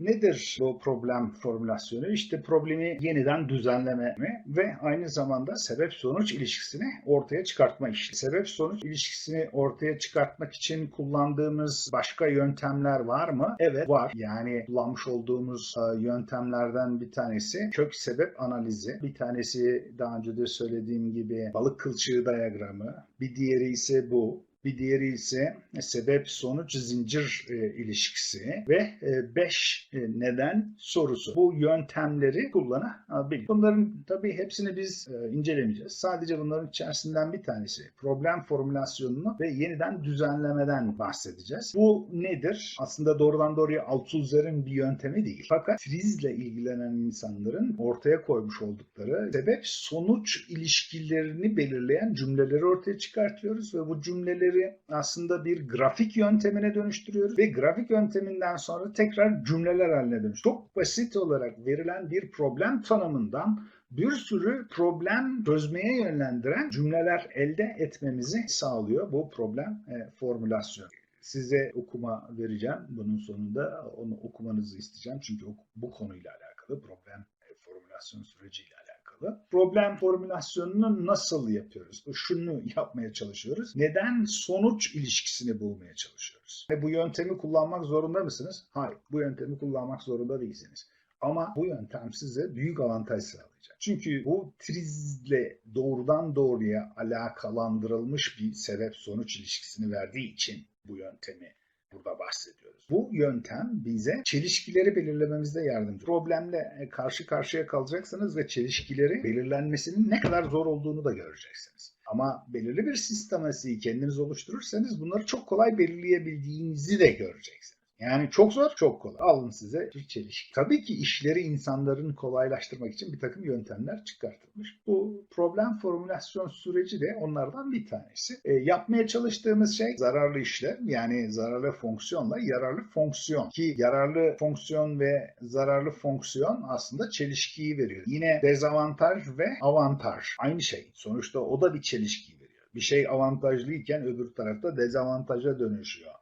Nedir bu problem formülasyonu? İşte problemi yeniden düzenleme ve aynı zamanda sebep-sonuç ilişkisini ortaya çıkartma işi. Sebep-sonuç ilişkisini ortaya çıkartmak için kullandığımız başka yöntemler var mı? Evet var. Yani kullanmış olduğumuz e, yöntemlerden bir tanesi kök sebep analizi. Bir tanesi daha önce de söylediğim gibi balık kılçığı diyagramı. Bir diğeri ise bu. Bir diğeri ise sebep sonuç zincir e, ilişkisi ve 5 neden sorusu. Bu yöntemleri kullanabilir. Bunların tabii hepsini biz e, incelemeyeceğiz. Sadece bunların içerisinden bir tanesi problem formülasyonunu ve yeniden düzenlemeden bahsedeceğiz. Bu nedir? Aslında doğrudan doğruya Althusser'in bir yöntemi değil. Fakat frizle ilgilenen insanların ortaya koymuş oldukları sebep sonuç ilişkilerini belirleyen cümleleri ortaya çıkartıyoruz ve bu cümleleri aslında bir grafik yöntemine dönüştürüyoruz ve grafik yönteminden sonra tekrar cümleler haline dönüş. Çok basit olarak verilen bir problem tanımından bir sürü problem çözmeye yönlendiren cümleler elde etmemizi sağlıyor bu problem e, formülasyonu. Size okuma vereceğim. Bunun sonunda onu okumanızı isteyeceğim. Çünkü bu konuyla alakalı problem e, formülasyon süreciyle alakalı alakalı. Problem formülasyonunu nasıl yapıyoruz? Şunu yapmaya çalışıyoruz. Neden sonuç ilişkisini bulmaya çalışıyoruz. Ve bu yöntemi kullanmak zorunda mısınız? Hayır. Bu yöntemi kullanmak zorunda değilsiniz. Ama bu yöntem size büyük avantaj sağlayacak. Çünkü bu trizle doğrudan doğruya alakalandırılmış bir sebep sonuç ilişkisini verdiği için bu yöntemi burada bahsediyoruz. Bu yöntem bize çelişkileri belirlememizde yardımcı. Problemle e, karşı karşıya kalacaksınız ve çelişkileri belirlenmesinin ne kadar zor olduğunu da göreceksiniz. Ama belirli bir sistematiği kendiniz oluşturursanız bunları çok kolay belirleyebildiğinizi de göreceksiniz. Yani çok zor, çok kolay. Alın size bir çelişki. Tabii ki işleri insanların kolaylaştırmak için bir takım yöntemler çıkartılmış. Bu problem formülasyon süreci de onlardan bir tanesi. E, yapmaya çalıştığımız şey zararlı işlem yani zararlı fonksiyonla yararlı fonksiyon. Ki yararlı fonksiyon ve zararlı fonksiyon aslında çelişkiyi veriyor. Yine dezavantaj ve avantaj. Aynı şey. Sonuçta o da bir çelişki veriyor. Bir şey avantajlıyken öbür tarafta dezavantaja dönüşüyor.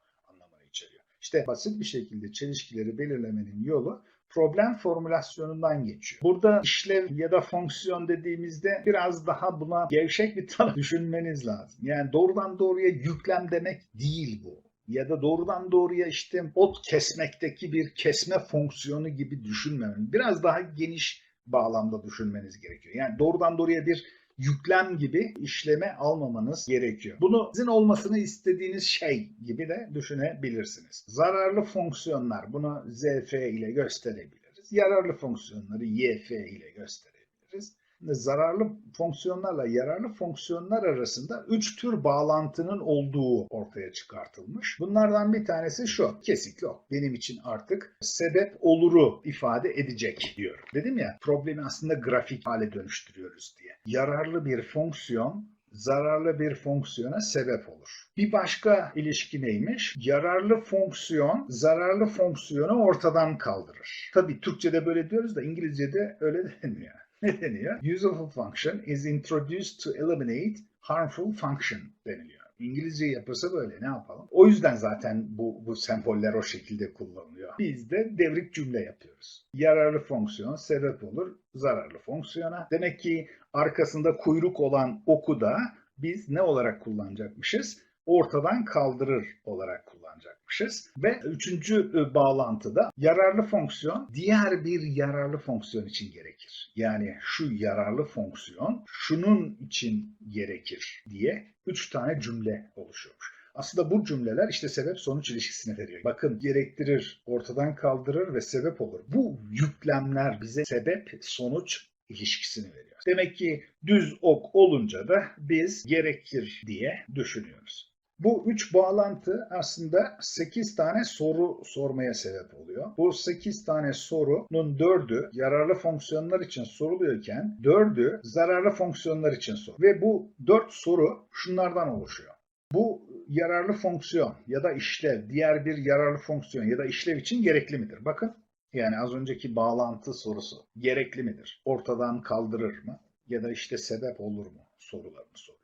İşte basit bir şekilde çelişkileri belirlemenin yolu problem formülasyonundan geçiyor. Burada işlev ya da fonksiyon dediğimizde biraz daha buna gevşek bir tanım düşünmeniz lazım. Yani doğrudan doğruya yüklem demek değil bu ya da doğrudan doğruya işte ot kesmekteki bir kesme fonksiyonu gibi düşünmemen. Biraz daha geniş bağlamda düşünmeniz gerekiyor. Yani doğrudan doğruya bir yüklem gibi işleme almamanız gerekiyor. Bunu sizin olmasını istediğiniz şey gibi de düşünebilirsiniz. Zararlı fonksiyonlar bunu ZF ile gösterebiliriz. Yararlı fonksiyonları YF ile gösterebiliriz zararlı fonksiyonlarla yararlı fonksiyonlar arasında üç tür bağlantının olduğu ortaya çıkartılmış. Bunlardan bir tanesi şu. Kesikli o. Benim için artık sebep oluru ifade edecek diyorum. Dedim ya problemi aslında grafik hale dönüştürüyoruz diye. Yararlı bir fonksiyon zararlı bir fonksiyona sebep olur. Bir başka ilişki neymiş? Yararlı fonksiyon zararlı fonksiyonu ortadan kaldırır. Tabii Türkçe'de böyle diyoruz da İngilizce'de öyle denmiyor. Ne deniyor? Useful function is introduced to eliminate harmful function deniliyor. İngilizce yapısı böyle ne yapalım? O yüzden zaten bu, bu semboller o şekilde kullanılıyor. Biz de devrik cümle yapıyoruz. Yararlı fonksiyon sebep olur zararlı fonksiyona. Demek ki arkasında kuyruk olan oku da biz ne olarak kullanacakmışız? Ortadan kaldırır olarak kullanacakmışız. Ve üçüncü e, bağlantıda yararlı fonksiyon diğer bir yararlı fonksiyon için gerekir. Yani şu yararlı fonksiyon şunun için gerekir diye üç tane cümle oluşuyormuş. Aslında bu cümleler işte sebep sonuç ilişkisini veriyor. Bakın gerektirir, ortadan kaldırır ve sebep olur. Bu yüklemler bize sebep sonuç ilişkisini veriyor. Demek ki düz ok olunca da biz gerekir diye düşünüyoruz. Bu üç bağlantı aslında 8 tane soru sormaya sebep oluyor. Bu 8 tane sorunun 4'ü yararlı fonksiyonlar için soruluyorken 4'ü zararlı fonksiyonlar için sor. Ve bu 4 soru şunlardan oluşuyor. Bu yararlı fonksiyon ya da işlev, diğer bir yararlı fonksiyon ya da işlev için gerekli midir? Bakın yani az önceki bağlantı sorusu gerekli midir? Ortadan kaldırır mı? Ya da işte sebep olur mu? Sorularını soruyor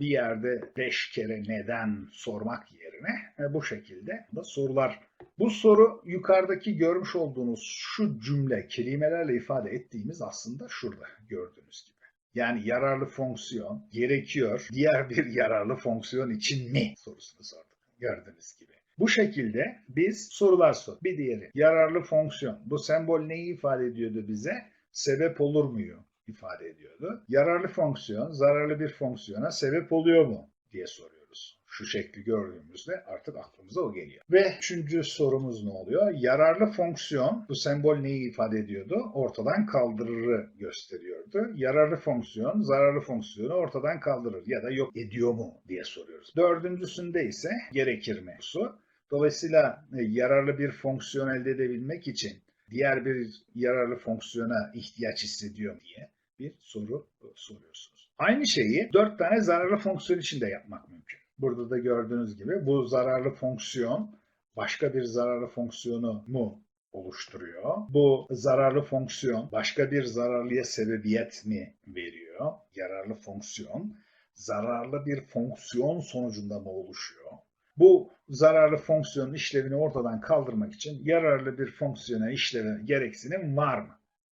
bir yerde beş kere neden sormak yerine e, bu şekilde da sorular Bu soru yukarıdaki görmüş olduğunuz şu cümle kelimelerle ifade ettiğimiz aslında şurada gördüğünüz gibi. Yani yararlı fonksiyon gerekiyor diğer bir yararlı fonksiyon için mi sorusunu sorduk gördüğünüz gibi. Bu şekilde biz sorular sor. Bir diğeri yararlı fonksiyon. Bu sembol neyi ifade ediyordu bize? Sebep olur muyu ifade ediyordu. Yararlı fonksiyon zararlı bir fonksiyona sebep oluyor mu diye soruyoruz. Şu şekli gördüğümüzde artık aklımıza o geliyor. Ve üçüncü sorumuz ne oluyor? Yararlı fonksiyon, bu sembol neyi ifade ediyordu? Ortadan kaldırırı gösteriyordu. Yararlı fonksiyon, zararlı fonksiyonu ortadan kaldırır ya da yok ediyor mu diye soruyoruz. Dördüncüsünde ise gerekir mi? Su. Dolayısıyla e, yararlı bir fonksiyon elde edebilmek için diğer bir yararlı fonksiyona ihtiyaç hissediyor diye bir soru soruyorsunuz. Aynı şeyi dört tane zararlı fonksiyon için de yapmak mümkün. Burada da gördüğünüz gibi bu zararlı fonksiyon başka bir zararlı fonksiyonu mu oluşturuyor? Bu zararlı fonksiyon başka bir zararlıya sebebiyet mi veriyor? Yararlı fonksiyon zararlı bir fonksiyon sonucunda mı oluşuyor? Bu zararlı fonksiyonun işlevini ortadan kaldırmak için yararlı bir fonksiyona işleve gereksinim var mı?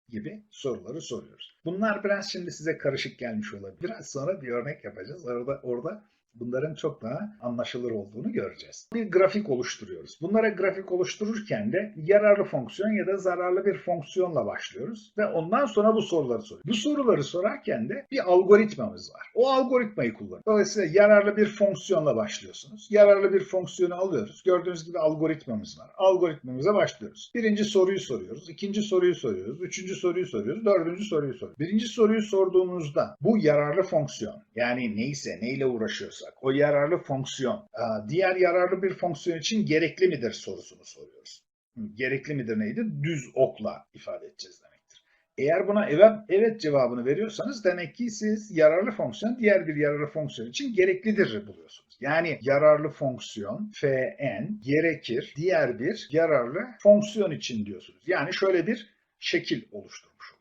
Gibi soruları soruyoruz. Bunlar biraz şimdi size karışık gelmiş olabilir. Biraz sonra bir örnek yapacağız. Orada orada bunların çok daha anlaşılır olduğunu göreceğiz. Bir grafik oluşturuyoruz. Bunlara grafik oluştururken de yararlı fonksiyon ya da zararlı bir fonksiyonla başlıyoruz ve ondan sonra bu soruları soruyoruz. Bu soruları sorarken de bir algoritmamız var. O algoritmayı kullanıyoruz. Dolayısıyla yararlı bir fonksiyonla başlıyorsunuz. Yararlı bir fonksiyonu alıyoruz. Gördüğünüz gibi algoritmamız var. Algoritmamıza başlıyoruz. Birinci soruyu soruyoruz. ikinci soruyu soruyoruz. Üçüncü soruyu soruyoruz. Dördüncü soruyu soruyoruz. Birinci soruyu sorduğumuzda bu yararlı fonksiyon yani neyse neyle uğraşıyorsak o yararlı fonksiyon diğer yararlı bir fonksiyon için gerekli midir sorusunu soruyoruz. Gerekli midir neydi? Düz okla ifade edeceğiz demektir. Eğer buna evet, evet cevabını veriyorsanız demek ki siz yararlı fonksiyon diğer bir yararlı fonksiyon için gereklidir buluyorsunuz. Yani yararlı fonksiyon fn gerekir diğer bir yararlı fonksiyon için diyorsunuz. Yani şöyle bir şekil oluşturmuş oluyorsunuz.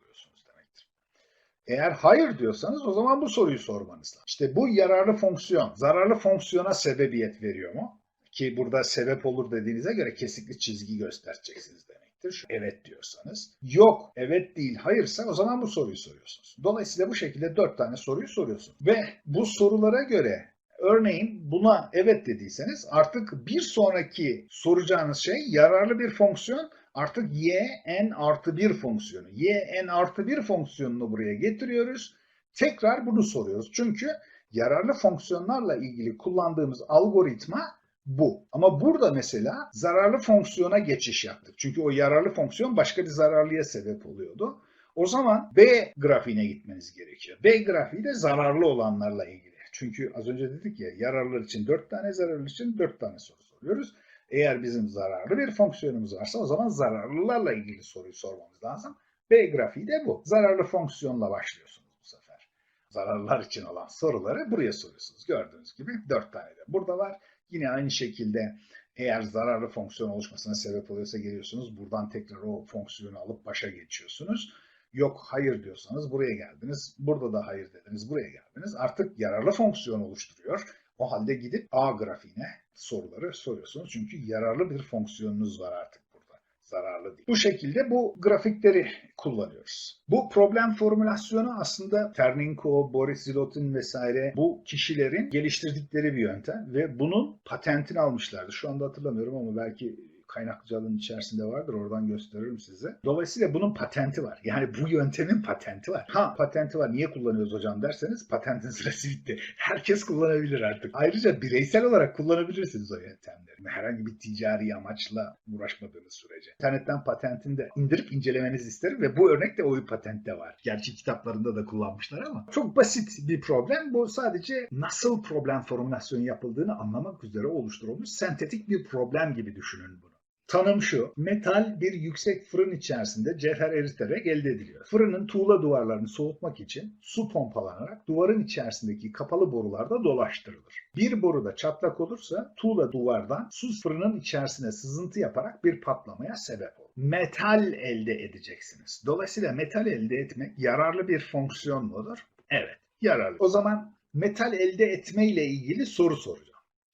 Eğer hayır diyorsanız o zaman bu soruyu sormanız lazım. İşte bu yararlı fonksiyon zararlı fonksiyona sebebiyet veriyor mu? Ki burada sebep olur dediğinize göre kesikli çizgi göstereceksiniz demektir. Şu evet diyorsanız. Yok, evet değil, hayırsa o zaman bu soruyu soruyorsunuz. Dolayısıyla bu şekilde dört tane soruyu soruyorsunuz. Ve bu sorulara göre Örneğin buna evet dediyseniz artık bir sonraki soracağınız şey yararlı bir fonksiyon artık y n artı 1 fonksiyonu. y n artı 1 fonksiyonunu buraya getiriyoruz. Tekrar bunu soruyoruz. Çünkü yararlı fonksiyonlarla ilgili kullandığımız algoritma bu. Ama burada mesela zararlı fonksiyona geçiş yaptık. Çünkü o yararlı fonksiyon başka bir zararlıya sebep oluyordu. O zaman B grafiğine gitmeniz gerekiyor. B grafiği de zararlı olanlarla ilgili. Çünkü az önce dedik ya yararlılar için 4 tane zararlı için 4 tane soru soruyoruz. Eğer bizim zararlı bir fonksiyonumuz varsa o zaman zararlılarla ilgili soruyu sormamız lazım. B grafiği de bu. Zararlı fonksiyonla başlıyorsunuz bu sefer. Zararlılar için olan soruları buraya soruyorsunuz. Gördüğünüz gibi 4 tane de burada var. Yine aynı şekilde eğer zararlı fonksiyon oluşmasına sebep oluyorsa geliyorsunuz. Buradan tekrar o fonksiyonu alıp başa geçiyorsunuz. Yok hayır diyorsanız buraya geldiniz. Burada da hayır dediniz. Buraya geldiniz. Artık yararlı fonksiyon oluşturuyor. O halde gidip A grafiğine soruları soruyorsunuz. Çünkü yararlı bir fonksiyonunuz var artık burada. Zararlı değil. Bu şekilde bu grafikleri kullanıyoruz. Bu problem formülasyonu aslında Ternenko, Boris Zilotin vesaire bu kişilerin geliştirdikleri bir yöntem ve bunun patentini almışlardı. Şu anda hatırlamıyorum ama belki kaynakçalığın içerisinde vardır. Oradan gösteririm size. Dolayısıyla bunun patenti var. Yani bu yöntemin patenti var. Ha patenti var. Niye kullanıyoruz hocam derseniz patentin sırası bitti. Herkes kullanabilir artık. Ayrıca bireysel olarak kullanabilirsiniz o yöntemleri. Herhangi bir ticari amaçla uğraşmadığınız sürece. İnternetten patentini de indirip incelemenizi isterim ve bu örnek de o patentte var. Gerçi kitaplarında da kullanmışlar ama çok basit bir problem. Bu sadece nasıl problem formülasyonu yapıldığını anlamak üzere oluşturulmuş sentetik bir problem gibi düşünün bunu. Tanım şu, metal bir yüksek fırın içerisinde cevher eriterek elde ediliyor. Fırının tuğla duvarlarını soğutmak için su pompalanarak duvarın içerisindeki kapalı borularda dolaştırılır. Bir boruda çatlak olursa tuğla duvardan su fırının içerisine sızıntı yaparak bir patlamaya sebep olur. Metal elde edeceksiniz. Dolayısıyla metal elde etmek yararlı bir fonksiyon mudur? Evet, yararlı. O zaman metal elde etme ile ilgili soru soracağım.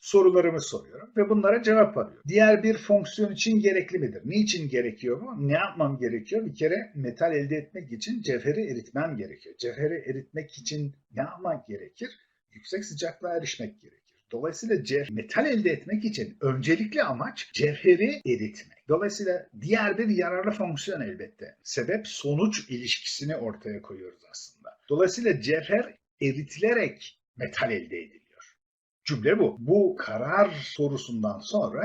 Sorularımı soruyorum ve bunlara cevap arıyorum. Diğer bir fonksiyon için gerekli midir? Niçin gerekiyor bu? Ne yapmam gerekiyor? Bir kere metal elde etmek için cevheri eritmem gerekiyor. Cevheri eritmek için ne yapmak gerekir? Yüksek sıcaklığa erişmek gerekir. Dolayısıyla cev- metal elde etmek için öncelikli amaç cevheri eritmek. Dolayısıyla diğer bir yararlı fonksiyon elbette. Sebep sonuç ilişkisini ortaya koyuyoruz aslında. Dolayısıyla cevher eritilerek metal elde ediliyor. Cümle bu. Bu karar sorusundan sonra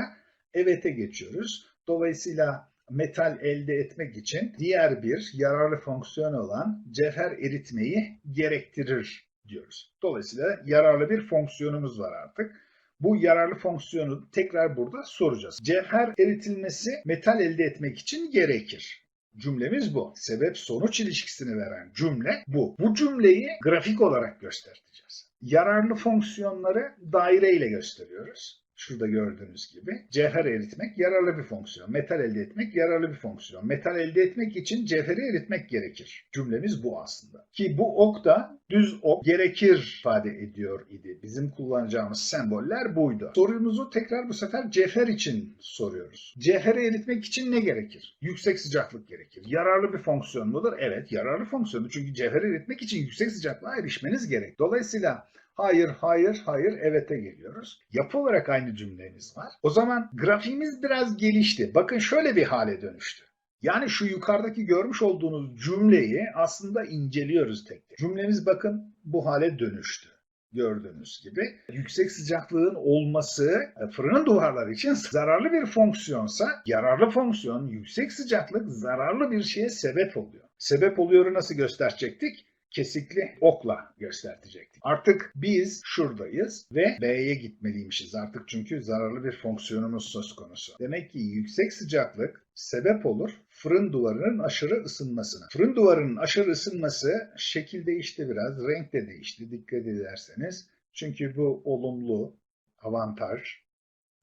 evet'e geçiyoruz. Dolayısıyla metal elde etmek için diğer bir yararlı fonksiyon olan cevher eritmeyi gerektirir diyoruz. Dolayısıyla yararlı bir fonksiyonumuz var artık. Bu yararlı fonksiyonu tekrar burada soracağız. Cevher eritilmesi metal elde etmek için gerekir. Cümlemiz bu. Sebep sonuç ilişkisini veren cümle bu. Bu cümleyi grafik olarak göstereceğiz. Yararlı fonksiyonları daire ile gösteriyoruz. Şurada gördüğünüz gibi cevher eritmek yararlı bir fonksiyon. Metal elde etmek yararlı bir fonksiyon. Metal elde etmek için cevheri eritmek gerekir. Cümlemiz bu aslında. Ki bu ok da düz ok gerekir ifade ediyor idi. Bizim kullanacağımız semboller buydu. Sorumuzu tekrar bu sefer cevher için soruyoruz. Cevheri eritmek için ne gerekir? Yüksek sıcaklık gerekir. Yararlı bir fonksiyon mudur? Evet yararlı fonksiyonu. Çünkü cevheri eritmek için yüksek sıcaklığa erişmeniz gerek. Dolayısıyla Hayır, hayır, hayır, evet'e geliyoruz. Yapı olarak aynı cümlemiz var. O zaman grafiğimiz biraz gelişti. Bakın şöyle bir hale dönüştü. Yani şu yukarıdaki görmüş olduğunuz cümleyi aslında inceliyoruz tek tek. Cümlemiz bakın bu hale dönüştü. Gördüğünüz gibi yüksek sıcaklığın olması e, fırının duvarları için zararlı bir fonksiyonsa yararlı fonksiyon yüksek sıcaklık zararlı bir şeye sebep oluyor. Sebep oluyoru nasıl gösterecektik? Kesikli okla göstertecektik. Artık biz şuradayız ve B'ye gitmeliymişiz artık çünkü zararlı bir fonksiyonumuz söz konusu. Demek ki yüksek sıcaklık sebep olur fırın duvarının aşırı ısınmasına. Fırın duvarının aşırı ısınması şekil değişti biraz, renk de değişti dikkat ederseniz. Çünkü bu olumlu avantaj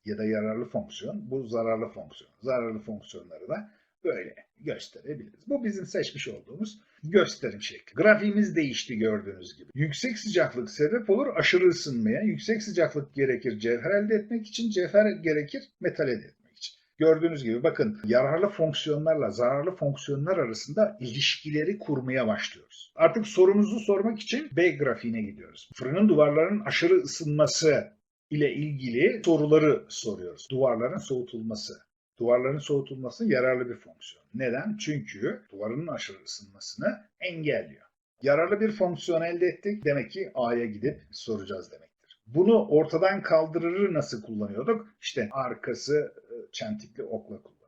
ya da yararlı fonksiyon, bu zararlı fonksiyon. Zararlı fonksiyonları da böyle gösterebiliriz. Bu bizim seçmiş olduğumuz gösterim şekli. Grafiğimiz değişti gördüğünüz gibi. Yüksek sıcaklık sebep olur aşırı ısınmaya. Yüksek sıcaklık gerekir cevher elde etmek için, cevher gerekir metal elde etmek için. Gördüğünüz gibi bakın yararlı fonksiyonlarla zararlı fonksiyonlar arasında ilişkileri kurmaya başlıyoruz. Artık sorumuzu sormak için B grafiğine gidiyoruz. Fırının duvarlarının aşırı ısınması ile ilgili soruları soruyoruz. Duvarların soğutulması. Duvarların soğutulması yararlı bir fonksiyon. Neden? Çünkü duvarın aşırı ısınmasını engelliyor. Yararlı bir fonksiyon elde ettik. Demek ki A'ya gidip soracağız demektir. Bunu ortadan kaldırırı nasıl kullanıyorduk? İşte arkası e, çentikli okla kullanıyorduk.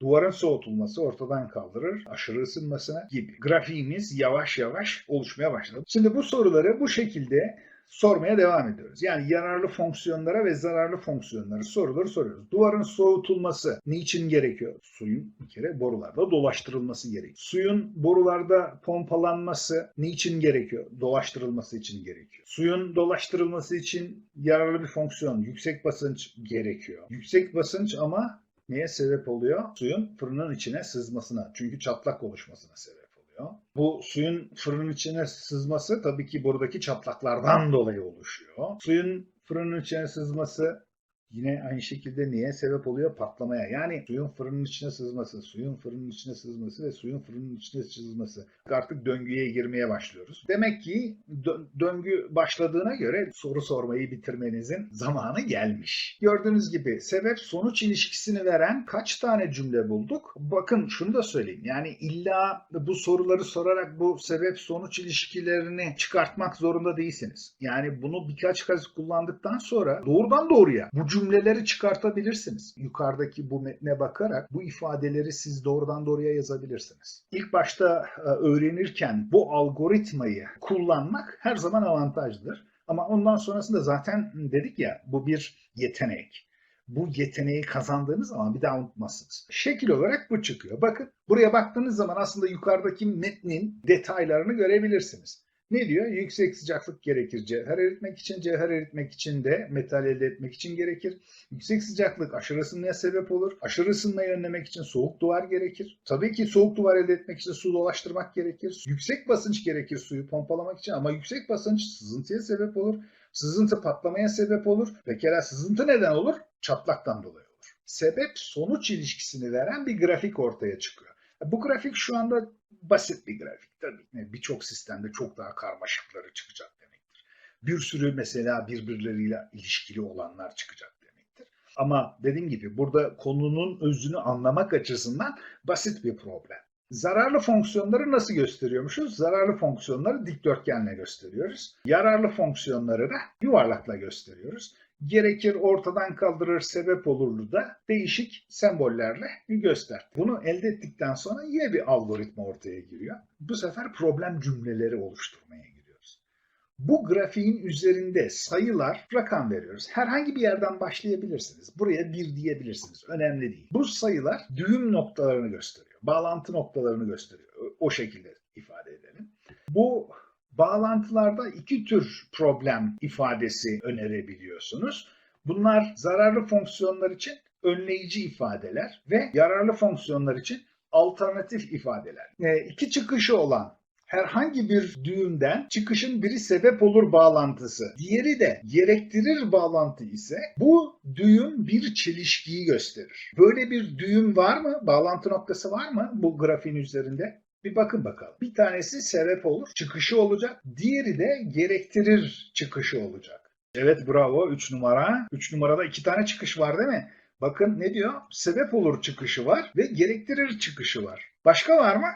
Duvarın soğutulması ortadan kaldırır, aşırı ısınmasına gibi. Grafiğimiz yavaş yavaş oluşmaya başladı. Şimdi bu soruları bu şekilde sormaya devam ediyoruz. Yani yararlı fonksiyonlara ve zararlı fonksiyonlara soruları soruyoruz. Duvarın soğutulması niçin gerekiyor? Suyun bir kere borularda dolaştırılması gerekiyor. Suyun borularda pompalanması niçin gerekiyor? Dolaştırılması için gerekiyor. Suyun dolaştırılması için yararlı bir fonksiyon, yüksek basınç gerekiyor. Yüksek basınç ama neye sebep oluyor? Suyun fırının içine sızmasına. Çünkü çatlak oluşmasına sebep oluyor. Bu suyun fırının içine sızması tabii ki buradaki çatlaklardan dolayı oluşuyor. Suyun fırının içine sızması yine aynı şekilde niye sebep oluyor? Patlamaya. Yani suyun fırının içine sızması, suyun fırının içine sızması ve suyun fırının içine sızması. Artık döngüye girmeye başlıyoruz. Demek ki dö- döngü başladığına göre soru sormayı bitirmenizin zamanı gelmiş. Gördüğünüz gibi sebep sonuç ilişkisini veren kaç tane cümle bulduk? Bakın şunu da söyleyeyim. Yani illa bu soruları sorarak bu sebep sonuç ilişkilerini çıkartmak zorunda değilsiniz. Yani bunu birkaç kez kullandıktan sonra doğrudan doğruya bu cümleleri çıkartabilirsiniz. Yukarıdaki bu metne bakarak bu ifadeleri siz doğrudan doğruya yazabilirsiniz. İlk başta e, öğrenirken bu algoritmayı kullanmak her zaman avantajlıdır. Ama ondan sonrasında zaten dedik ya bu bir yetenek. Bu yeteneği kazandığınız zaman bir daha unutmazsınız. Şekil olarak bu çıkıyor. Bakın buraya baktığınız zaman aslında yukarıdaki metnin detaylarını görebilirsiniz. Ne diyor? Yüksek sıcaklık gerekir cevher eritmek için. Cevher eritmek için de metal elde etmek için gerekir. Yüksek sıcaklık aşırı ısınmaya sebep olur. Aşırı ısınmayı önlemek için soğuk duvar gerekir. Tabii ki soğuk duvar elde etmek için su dolaştırmak gerekir. Yüksek basınç gerekir suyu pompalamak için ama yüksek basınç sızıntıya sebep olur. Sızıntı patlamaya sebep olur. Pekala sızıntı neden olur? Çatlaktan dolayı olur. Sebep sonuç ilişkisini veren bir grafik ortaya çıkıyor. Bu grafik şu anda basit bir grafik. Tabii birçok sistemde çok daha karmaşıkları çıkacak demektir. Bir sürü mesela birbirleriyle ilişkili olanlar çıkacak demektir. Ama dediğim gibi burada konunun özünü anlamak açısından basit bir problem. Zararlı fonksiyonları nasıl gösteriyormuşuz? Zararlı fonksiyonları dikdörtgenle gösteriyoruz. Yararlı fonksiyonları da yuvarlakla gösteriyoruz. Gerekir ortadan kaldırır sebep olurlu da değişik sembollerle göster. Bunu elde ettikten sonra yine bir algoritma ortaya giriyor. Bu sefer problem cümleleri oluşturmaya giriyoruz. Bu grafiğin üzerinde sayılar, rakam veriyoruz. Herhangi bir yerden başlayabilirsiniz. Buraya bir diyebilirsiniz. Önemli değil. Bu sayılar düğüm noktalarını gösteriyor. Bağlantı noktalarını gösteriyor. O şekilde ifade edelim. Bu bağlantılarda iki tür problem ifadesi önerebiliyorsunuz. Bunlar zararlı fonksiyonlar için önleyici ifadeler ve yararlı fonksiyonlar için alternatif ifadeler. E, iki çıkışı olan herhangi bir düğümden çıkışın biri sebep olur bağlantısı, diğeri de gerektirir bağlantı ise bu düğüm bir çelişkiyi gösterir. Böyle bir düğüm var mı? Bağlantı noktası var mı bu grafiğin üzerinde? Bir bakın bakalım. Bir tanesi sebep olur, çıkışı olacak. Diğeri de gerektirir çıkışı olacak. Evet bravo 3 numara. 3 numarada iki tane çıkış var değil mi? Bakın ne diyor? Sebep olur çıkışı var ve gerektirir çıkışı var. Başka var mı?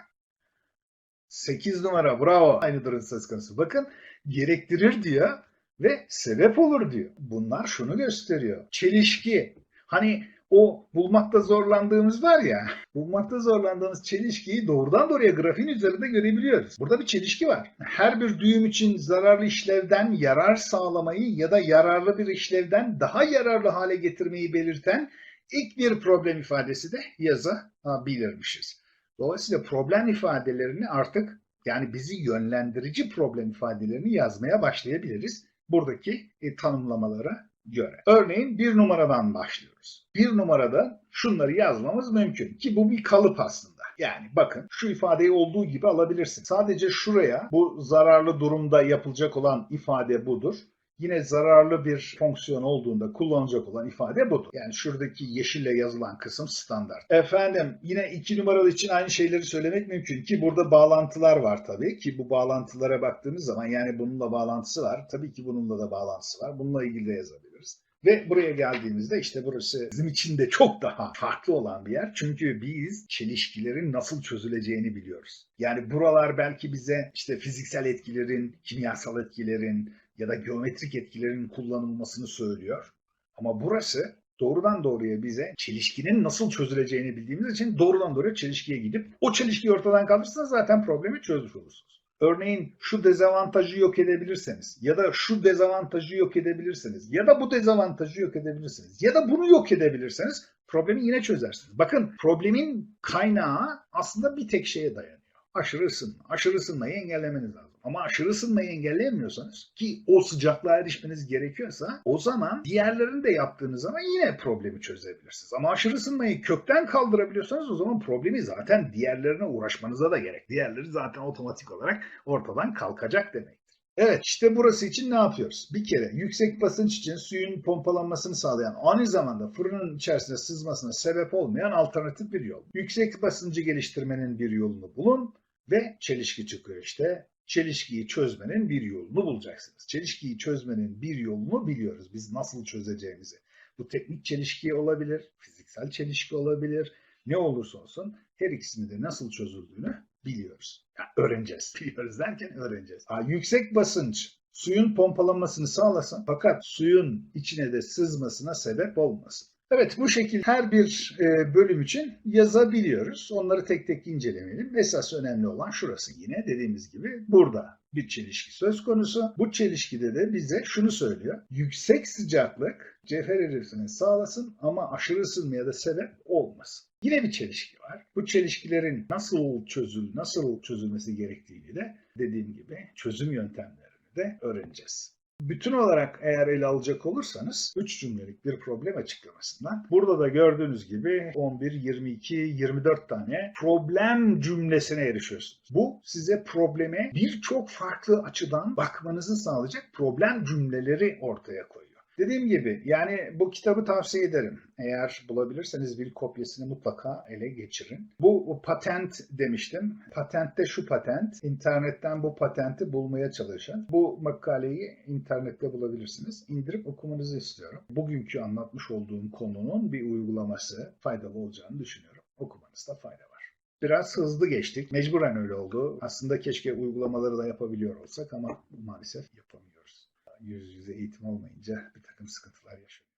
8 numara bravo. Aynı durum söz konusu. Bakın gerektirir diyor ve sebep olur diyor. Bunlar şunu gösteriyor. Çelişki. Hani o bulmakta zorlandığımız var ya, bulmakta zorlandığımız çelişkiyi doğrudan doğruya grafiğin üzerinde görebiliyoruz. Burada bir çelişki var. Her bir düğüm için zararlı işlevden yarar sağlamayı ya da yararlı bir işlevden daha yararlı hale getirmeyi belirten ilk bir problem ifadesi de yazabilirmişiz. Dolayısıyla problem ifadelerini artık yani bizi yönlendirici problem ifadelerini yazmaya başlayabiliriz. Buradaki e, tanımlamalara göre. Örneğin bir numaradan başlıyoruz. Bir numarada şunları yazmamız mümkün ki bu bir kalıp aslında. Yani bakın şu ifadeyi olduğu gibi alabilirsin. Sadece şuraya bu zararlı durumda yapılacak olan ifade budur. Yine zararlı bir fonksiyon olduğunda kullanılacak olan ifade budur. Yani şuradaki yeşille yazılan kısım standart. Efendim yine iki numaralı için aynı şeyleri söylemek mümkün ki burada bağlantılar var tabii ki bu bağlantılara baktığımız zaman yani bununla bağlantısı var. Tabii ki bununla da bağlantısı var. Bununla ilgili de yazabiliriz. Ve buraya geldiğimizde işte burası bizim için de çok daha farklı olan bir yer. Çünkü biz çelişkilerin nasıl çözüleceğini biliyoruz. Yani buralar belki bize işte fiziksel etkilerin, kimyasal etkilerin ya da geometrik etkilerin kullanılmasını söylüyor. Ama burası doğrudan doğruya bize çelişkinin nasıl çözüleceğini bildiğimiz için doğrudan doğruya çelişkiye gidip o çelişkiyi ortadan kaldırırsanız zaten problemi çözmüş olursunuz. Örneğin şu dezavantajı yok edebilirseniz ya da şu dezavantajı yok edebilirseniz ya da bu dezavantajı yok edebilirsiniz ya da bunu yok edebilirseniz problemi yine çözersiniz. Bakın problemin kaynağı aslında bir tek şeye dayanıyor. Aşırı ısınma. Aşırı ısınmayı engellemeniz lazım. Ama aşırı ısınmayı engelleyemiyorsanız ki o sıcaklığa erişmeniz gerekiyorsa o zaman diğerlerini de yaptığınız zaman yine problemi çözebilirsiniz. Ama aşırı ısınmayı kökten kaldırabiliyorsanız o zaman problemi zaten diğerlerine uğraşmanıza da gerek. Diğerleri zaten otomatik olarak ortadan kalkacak demektir. Evet işte burası için ne yapıyoruz? Bir kere yüksek basınç için suyun pompalanmasını sağlayan aynı zamanda fırının içerisine sızmasına sebep olmayan alternatif bir yol. Yüksek basıncı geliştirmenin bir yolunu bulun ve çelişki çıkıyor işte çelişkiyi çözmenin bir yolunu bulacaksınız. Çelişkiyi çözmenin bir yolunu biliyoruz. Biz nasıl çözeceğimizi. Bu teknik çelişki olabilir, fiziksel çelişki olabilir. Ne olursa olsun her ikisini de nasıl çözüldüğünü biliyoruz. Yani öğreneceğiz. Biliyoruz derken öğreneceğiz. Ha, yüksek basınç suyun pompalanmasını sağlasın fakat suyun içine de sızmasına sebep olmasın. Evet bu şekilde her bir e, bölüm için yazabiliyoruz. Onları tek tek incelemeyelim. Esas önemli olan şurası yine dediğimiz gibi burada bir çelişki söz konusu. Bu çelişkide de bize şunu söylüyor. Yüksek sıcaklık cevher erimini sağlasın ama aşırı ısınmaya da sebep olmasın. Yine bir çelişki var. Bu çelişkilerin nasıl çözül, nasıl çözülmesi gerektiğini de dediğim gibi çözüm yöntemlerini de öğreneceğiz. Bütün olarak eğer ele alacak olursanız 3 cümlelik bir problem açıklamasından burada da gördüğünüz gibi 11, 22, 24 tane problem cümlesine erişiyorsunuz. Bu size probleme birçok farklı açıdan bakmanızı sağlayacak problem cümleleri ortaya koyuyor. Dediğim gibi yani bu kitabı tavsiye ederim. Eğer bulabilirseniz bir kopyasını mutlaka ele geçirin. Bu, bu patent demiştim. Patentte şu patent. İnternetten bu patenti bulmaya çalışın. Bu makaleyi internette bulabilirsiniz. İndirip okumanızı istiyorum. Bugünkü anlatmış olduğum konunun bir uygulaması faydalı olacağını düşünüyorum. Okumanızda fayda var. Biraz hızlı geçtik. Mecburen öyle oldu. Aslında keşke uygulamaları da yapabiliyor olsak ama maalesef yapamıyoruz. Yüz yüze eğitim olmayınca bir takım sıkıntılar yaşıyoruz.